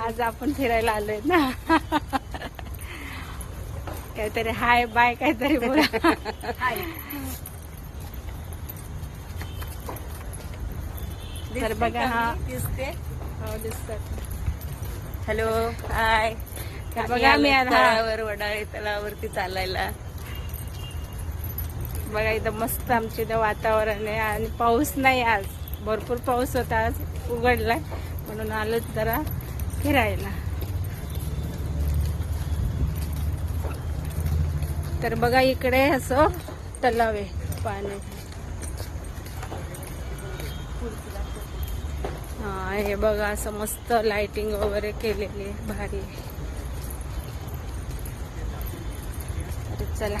आज आपण फिरायला आलोय ना. काहीतरी हाय बाय काहीतरी बोला. तर बघा हा. दिसते हो दिसतात हॅलो हाय. तर बघा मी तळावर वडाळे तलावरती चालायला. बघा इथं मस्त आमच्या इथं वातावरण आहे आणि पाऊस नाही आज. भरपूर पाऊस होता आज उघडलाय म्हणून आलो जरा फिरायला. तर बघा इकडे असं तलाव आहे पाणी. हा हे बघा असं मस्त लाइटिंग वगैरे केलेली आहे भारी. चला.